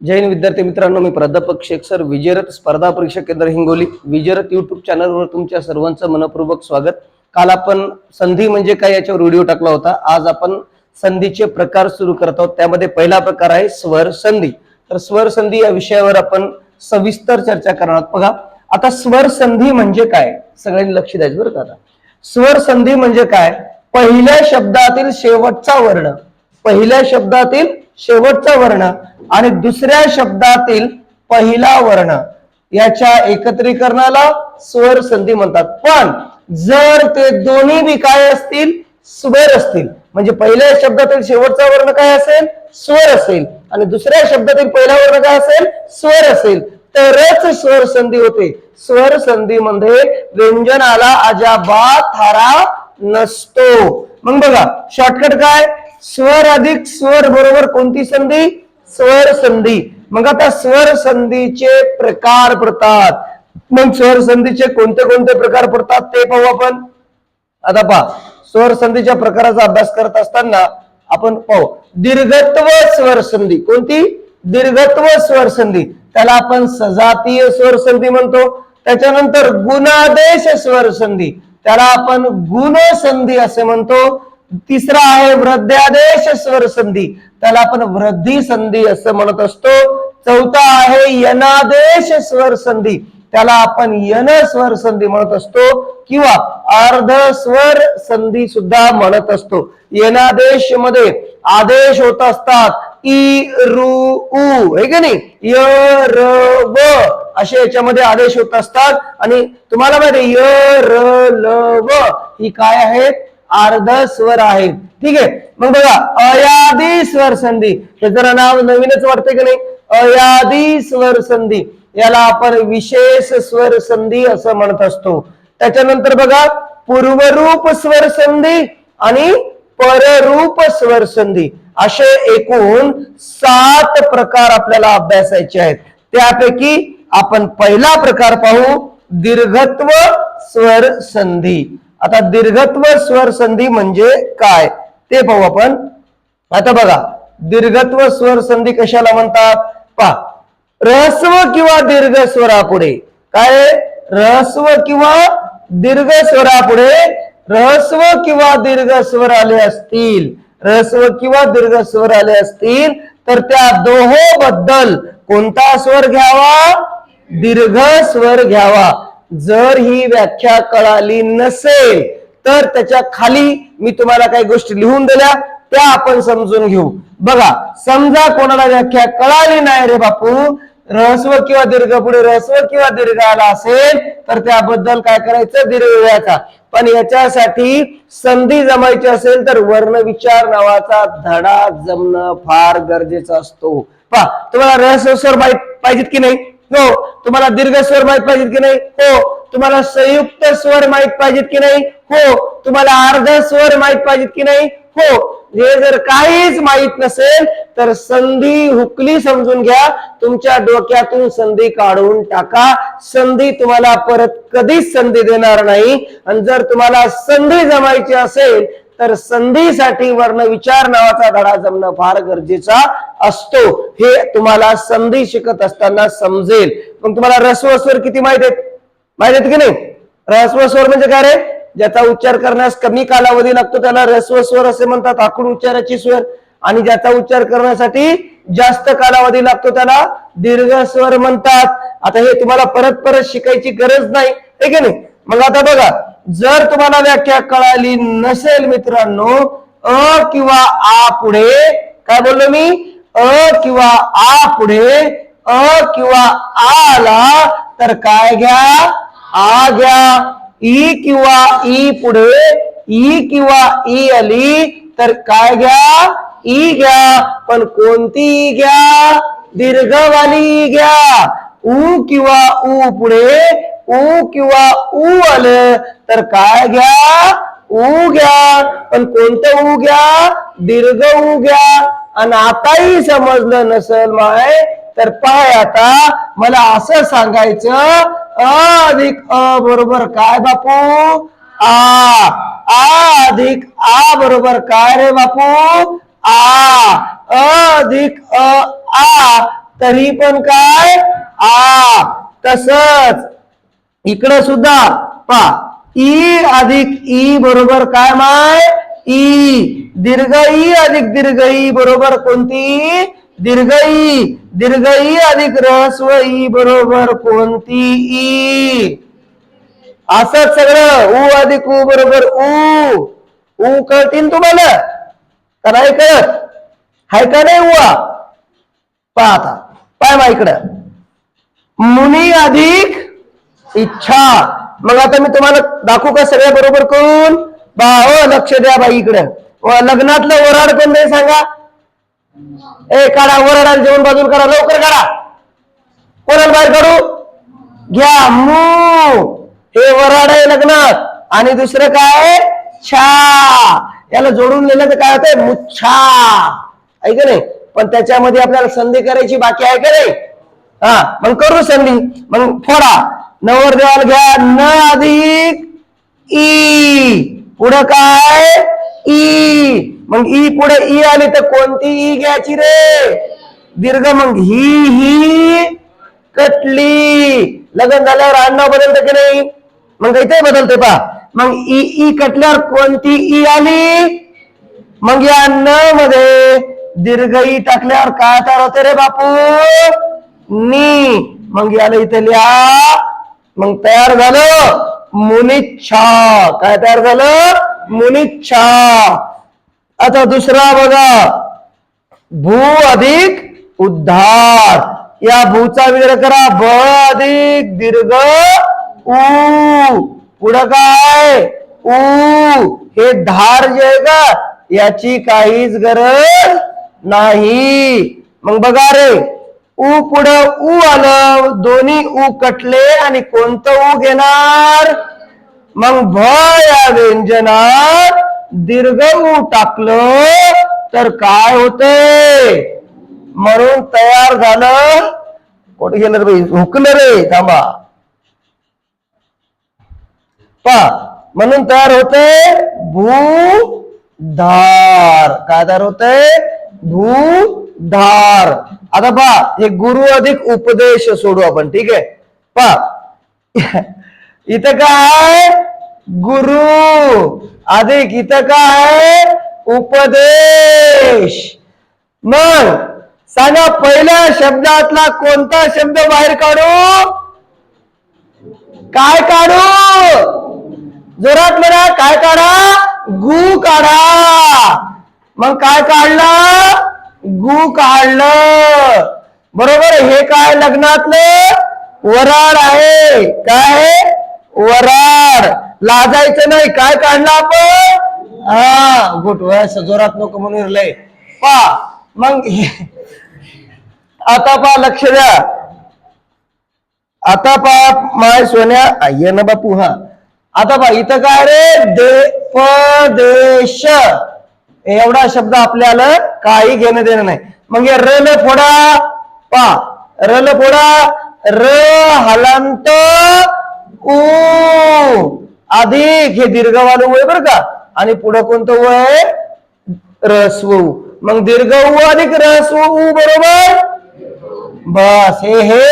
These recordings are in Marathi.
जैन विद्यार्थी मित्रांनो मी प्राध्यापक शेख सर विजयरथ स्पर्धा परीक्षा केंद्र हिंगोली विजयरथ युट्यूब चॅनलवर तुमच्या सर्वांचं मनपूर्वक स्वागत. काल आपण संधी म्हणजे काय याच्यावर व्हिडिओ टाकला होता. आज आपण संधीचे प्रकार सुरू करत आहोत. त्यामध्ये पहिला प्रकार आहे स्वर संधी. तर स्वर संधी या विषयावर आपण सविस्तर चर्चा करणार आहोत. बघा आता स्वर संधी म्हणजे काय? सगळ्यांनी लक्ष द्यायचं बरं का आता. स्वर संधी म्हणजे काय? पहिल्या शब्दातील शेवटचा वर्ण. पहिल्या शब्दातील शेवटचा वर्ण आणि दुसऱ्या शब्दातील पहिला वर्ण याच्या एकत्रीकरणाला स्वर संधी म्हणतात. पण जर ते दोन्ही बी काय असतील स्वर असतील. म्हणजे पहिल्या शब्दातील शेवटचा वर्ण काय असेल? स्वर असेल. आणि दुसऱ्या शब्दातील पहिला वर्ण काय असेल? स्वर असेल. तरच स्वर संधी होते. स्वर संधीमध्ये म्हणजे व्यंजनाला अजाबा थारा नसतो. मग बघा शॉर्टकट काय? स्वर अधिक स्वर बरोबर कोणती संधी? स्वर संधी. मग आता स्वर संधीचे प्रकार पडतात. मग स्वर संधीचे कोणते कोणते प्रकार पडतात ते पाहू आपण. आता पहा स्वर संधीच्या प्रकाराचा अभ्यास करत असताना आपण पाहू दीर्घत्व स्वर संधी. कोणती? दीर्घत्व स्वर संधी. त्याला आपण सजातीय स्वर संधी म्हणतो. त्याच्यानंतर गुणादेश स्वर संधी. त्याला आपण गुण संधी असे म्हणतो. तिसरा आहे वृद्ध्यादेश स्वर संधी. त्याला आपण वृद्धी संधी असं म्हणत असतो. चौथा आहे यनादेश स्वर संधी. त्याला आपण यन स्वर संधी म्हणत असतो किंवा अर्ध स्वर संधी सुद्धा म्हणत असतो. यनादेशमध्ये आदेश होत असतात. इ रु उ हे की नाही? य र व असे याच्यामध्ये आदेश होत असतात. आणि तुम्हाला माहिती य र ल व ही काय आहेत? अर्ध स्वर आहेत ठीक आहे? मग बघा अयादी स्वर संधी. हे जरा नाव नवीनच वाटतंय की नाही? अयादी स्वर संधी. याला आपण विशेष स्वर संधी असं म्हणत असतो. त्याच्यानंतर बघा पूर्वरूप स्वर संधी आणि पररूप स्वर संधी. असे एकूण सात प्रकार आपल्याला अभ्यासायचे आहेत. त्यापैकी आपण पहिला प्रकार पाहू दीर्घत्व स्वर संधी. आता दीर्घत्व स्वर संधी म्हणजे काय? ते पाहू आपण. आता बघा दीर्घत्व स्वर संधी कशाला म्हणतात? पहा रहस्व किंवा दीर्घ स्वरापुढे काय रहस्व किंवा दीर्घ स्वरापुढे रहस्व किंवा दीर्घ स्वर आले असतील. रहस्व किंवा दीर्घ स्वर आले असतील तर त्या दोहो बद्दल कोणता स्वर घ्यावा? दीर्घ स्वर घ्यावा. जर ही व्याख्या कळाली नसेल तर त्याच्याखाली मी तुम्हाला काही गोष्टी लिहून दिल्या त्या आपण समजून घेऊ. बघा समजा कोणाला व्याख्या कळाली नाही रे बापू रहस्व किंवा दीर्घ पुढे रहस्व किंवा दीर्घ आला असेल तर त्याबद्दल काय करायचं? दीर्घ पण याच्यासाठी संधी जमायची असेल तर वर्ण विचार नावाचा धडा जमणं फार गरजेचं असतो. पहा तुम्हाला रहस्य स्वर पाहिजेत की नाही? हो. तुम्हाला दीर्घ स्वर माहीत पाहिजेत की नाही? हो. तुम्हाला संयुक्त स्वर माहीत पाहिजेत की नाही? हो. तुम्हाला अर्ध स्वर माहीत पाहिजेत की नाही? हो. हे जर काहीच माहीत नसेल तर संधी हुकली समजून घ्या. तुमच्या डोक्यातून संधी काढून टाका. संधी तुम्हाला परत कधीच संधी देणार नाही. आणि जर तुम्हाला संधी जमायची असेल तर संधीसाठी वर्ण विचार नावाचा धडा जमणं फार गरजेचा असतो. हे तुम्हाला संधी शिकत असताना समजेल. मग तुम्हाला रस्व स्वर किती माहीत आहेत? माहीत आहेत की नाही? रस्व स्वर म्हणजे काय रे? ज्याचा उच्चार करण्यास कमी कालावधी लागतो त्याला रस्व स्वर असे म्हणतात आखूड उच्चाराची स्वर. आणि ज्याचा उच्चार करण्यासाठी जास्त कालावधी लागतो त्याला दीर्घ स्वर म्हणतात. आता हे तुम्हाला परत परत शिकायची गरज नाही ठीक आहे नाही? मग आता बघा जर तुम्हाला व्याख्या कळाली नसेल मित्रांनो अ किंवा आ पुढे काय बोललो मी? अ किंवा आ पुढे अ किंवा आ आला तर काय घ्या? आ घ्या. ई किंवा ई पुढे ई किंवा ई आली तर काय घ्या? ई घ्या. पण कोणती ई घ्या? दीर्घवाली घ्या. उ किंवा उ पुढे उ किंवा उ आलं तर काय घ्या? उ घ्या. पण कोणतं उ घ्या? दीर्घ उ घ्या. आणि आताही समजलं नसेल माय तर पाय आता मला असं सांगायचं अ अधिक अ बरोबर काय बापू? आ. आ अधिक आ बरोबर काय रे बापू? आ. अधिक अ आ. तरी पण काय? आ. तसच. इकडं सुद्धा पा ई अधिक ई बरोबर काय माय? ई. दीर्घ ई अधिक दीर्घ ई बरोबर कोणती? दीर्घ ई दीर्घ ई अधिक रस्व ई बरोबर कोणती ई असंच सगळं उ अधिक उ बरोबर उ उ कळतील तुम्हाला? का नाही कळत. हाय का नाही उवा पाहता. पाय मा इकडं. मुनी अधिक इच्छा. मग आता मी तुम्हाला दाखवू का सगळ्या बरोबर करून? बा हो लक्ष द्या बाई इकडं. लग्नातलं वराड कोण नाही सांगा? ए काढा वराडाला जेवण बाजून करा लवकर काढा. कोणाला बाहेर काढू? घ्या मू. हे वराड आहे लग्नात आणि दुसरं काय? छा. याला जोडून लिहिलं तर काय होतंय? मुच्छा. ऐक नाही? पण त्याच्यामध्ये आपल्याला संधी करायची बाकी आहे का नाही? हा मग करू संधी. मग फोडा. नवरदेवाला घ्या. न अधिक ई. पुढं काय? ई. मग ई पुढे ई आली तर कोणती ई घ्यायची रे? दीर्घ मग ही ही कटली. लग्न झाल्यावर आडनाव बदलतं की नाही? मग इथे बदलते पा मग ई ई कटल्यावर कोणती ई आली? मग या न मध्ये दीर्घ ई टाकल्यावर काय तयार होते रे बापू? नी. मग याला इथे लिहा. मग तयार झालं. मुनिच्छा. काय तयार झालं? मुनिच्छा. आता दुसरा बघा. भू अधिक उद्धार. या भूचा विचार करा. ब अधिक दीर्घ उ. पुढं काय? उ. हे धार जे आहे का याची काहीच गरज नाही. मग बघा रे. उ पुढं उ आलं. दोन्ही उ कटले आणि कोणतं उ घेणार? मग भ या व्यंजनात दीर्घ टाकलं तर काय होते? म्हणून तयार झालं. कुठे गेलं रे हुकलं रे थांबा. पा म्हणून तयार होते भूधार. काय तयार होते? भूधार. आता पा हे गुरु अधिक उपदेश सोडू आपण ठीक आहे? पा इथं काय? गुरु! अधिक इथं काय? उपदेश! मग सांगा पहिल्या शब्दातला कोणता शब्द बाहेर काढू? काय काढू? जोरात म्हणा काय काढा? गु काढा. मग काय काढलं? गु काढलं. बरोबर हे काय लग्नातलं? वराड आहे. काय वराड. लाजायचं नाही. काय काढलं आपण? हा गुट वयास जोरात नको म्हणून लय पा. मग आता पा लक्ष द्या. आता पा माय सोन्या ये ना बापू हा. आता पा इथं काय रे? दे पदेश एवढा शब्द आपल्याला काही घेणं देणं नाही. मग हे रल फोडा. पा. रल फोडा. र हलंत. उ. अधिक हे दीर्घवालू वय बर का? आणि पुढं कोणतं वय? रस्व उ. मग दीर्घ उ अधिक रस्व उ बरोबर? बस. हे हे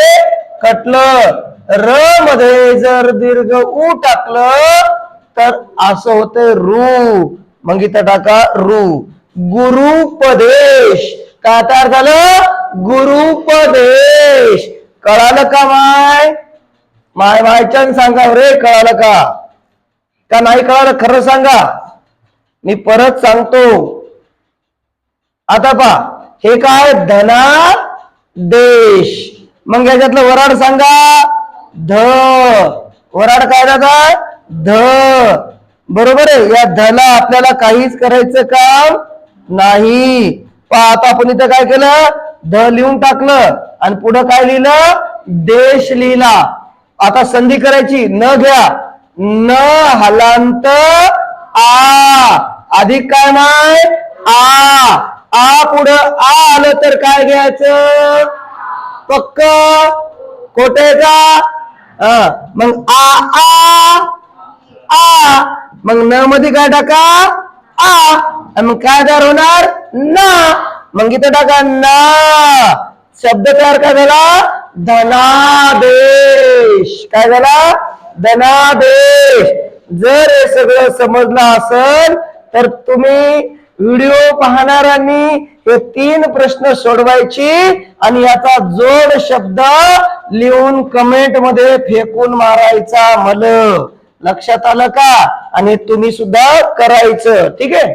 कटलं. र मध्ये जर दीर्घ उ टाकलं तर असं होतंय रू. मग इथं टाका रू. गुरुपदेश. काय तयार झालं गुरुपदेश. कळालं का माय? माय मायच्यान सांगा रे कळालं का? का नाही कळालं खरं सांगा. मी परत सांगतो. आता पा हे काय? धना देश मग याच्यातलं वराड सांगा. ध. वराड काय दादा? ध. बरोबर आहे? या धला आपल्याला काहीच करायचं काम नाही. पा आता आपण इथं काय केलं? ध लिहून टाकलं. आणि पुढं काय लिहिलं? देश लिहिला. आता संधी करायची. न घ्या. न हलांत आ. अधिक काय नाही? आ. आ पुढं आ आलं तर काय घ्यायचं? पक्क. कोठे का? मग आ आ. आ. मग न मध्ये काय टाका? आ. मग काय तयार होणार? ना. मग इथं टाका ना. शब्द तयार काय झाला? धनादेश. काय झाला? धनादेश. जर हे सगळं समजलं असेल तर तुम्ही व्हिडिओ पाहणाऱ्यांनी हे तीन प्रश्न सोडवायची आणि याचा जोड शब्द लिहून कमेंटमध्ये फेकून मारायचा मल. लक्षात आलं का? आणि तुम्ही सुद्धा करायचं. ठीक आहे?